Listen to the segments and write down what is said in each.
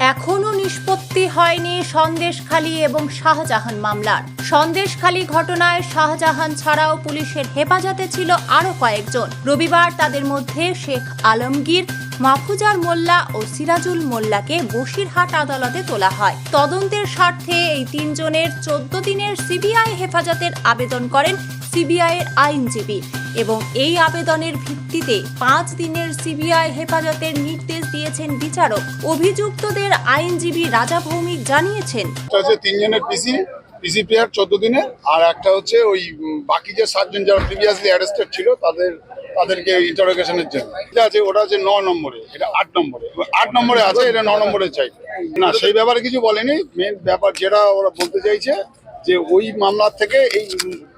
এখনও নিষ্পত্তি হয়নি সন্দেশখালী এবং শাহজাহান মামলার। সন্দেশখালী ঘটনায় শাহজাহান ছাড়াও পুলিশের হেফাজতে ছিল আরও কয়েকজন। রবিবার তাদের মধ্যে শেখ আলমগীর মাহফুজার মোল্লা ও সিরাজুল মোল্লাকে বসিরহাট আদালতে তোলা হয়। তদন্তের স্বার্থে এই তিনজনের চোদ্দ দিনের সিবিআই হেফাজতের আবেদন করেন সিবিআই এর আইনজীবী এবং এই আবেদনের ভিত্তিতে পাঁচ দিনের সিবিআই হেফাজতের নির্দেশ দিয়েছেন বিচারক। অভিযুক্তদের আইনজীবী রাজা ভৌমিক জানিয়েছেন। তিনজনের পিসি পিসি প্লেয়ার চোদ্দ দিনে, আর একটা হচ্ছে ওই বাকি যে সাতজন যারা প্রিভিয়াসলি অ্যারেস্টেড ছিল, তাদের তাদেরকে ইন্টারোগেশনের জন্য। আছে, ওটা হচ্ছে ন নম্বরে, এটা আট নম্বরে। আট নম্বরে আছে, এটা ন নম্বরে চাই। না, সেই ব্যাপারে কিছু বলেনি। মেন ব্যাপার যেটা ওরা বলতে চাইছে, যে ওই মামলার থেকে এই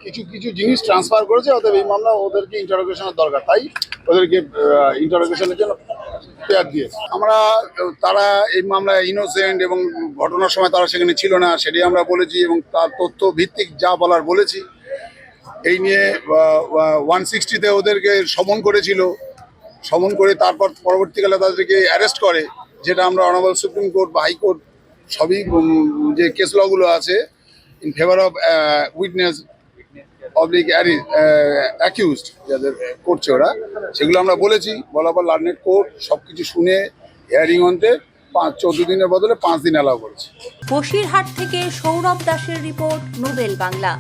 কিছু কিছু জিনিস ট্রান্সফার করেছে, অতএব এই মামলা ওদেরকে ইন্টারোগেশনের দরকার। তাই ওদেরকে ইন্টারোগেশনের জন্য পেয়ার দিয়েছে। আমরা, তারা এই মামলায় ইনোসেন্ট এবং ঘটনার সময় তারা সেখানে ছিল না, সেটাই আমরা বলেছি এবং তার তথ্য ভিত্তিক যা বলার বলেছি। এই নিয়ে ওয়ান সিক্সটিতে ওদেরকে সমন করেছিল। সমন করে তারপর পরবর্তীকালে তাদেরকে অ্যারেস্ট করে, যেটা আমরা অনারেবল সুপ্রিম কোর্ট বা হাইকোর্ট সবই যে কেস লগুলো আছে in favour of witness oblique accused যাদের করছে ওরা, সেগুলো আমরা বলেছি বলার পর লার্নেট কোর্ট সব কিছু শুনে হিয়ারিং অন্তে পাঁচ, চোদ্দ দিনের বদলে পাঁচ দিন অ্যালাউ করেছে। বসিরহাট থেকে সৌরভ দাসের রিপোর্ট নোবেল বাংলা।